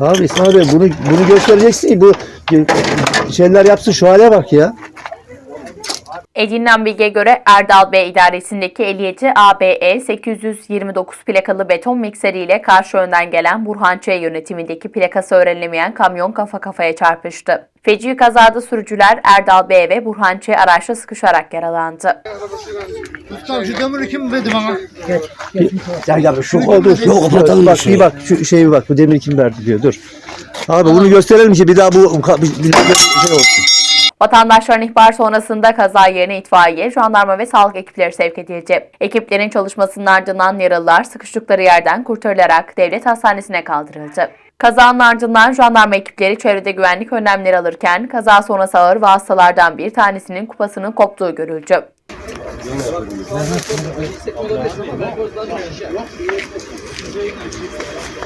Abi İsmail Bey bunu, bunu göstereceksin bu şeyler yapsın şu hale bak ya. Edinilen bilgiye göre Erdal Bey idaresindeki 57 ABE 829 plakalı beton mikseriyle karşı yönden gelen Burhan Ç yönetimindeki plakası öğrenilemeyen kamyon kafa kafaya çarpıştı. Feci kazada sürücüler Erdal Bey ve Burhan Ç araçla sıkışarak yaralandı. Ustam şu demiri kim verdi bana? Ya ya şu oldu. Yok, Şu, kapatalım bak bir bak şu şeye bir bak bu demir kim verdi diyor dur. Abi bunu gösterelim ki bir daha bu bir, bir, bir şey olsun. Vatandaşların ihbar sonrasında kaza yerine itfaiye, jandarma ve sağlık ekipleri sevk edildi. Ekiplerin çalışmasının ardından yaralılar sıkıştıkları yerden kurtarılarak devlet hastanesine kaldırıldı. Kazanın ardından jandarma ekipleri çevrede güvenlik önlemleri alırken kaza sonrası ağır ve hastalardan bir tanesinin kupasının koptuğu görüldü.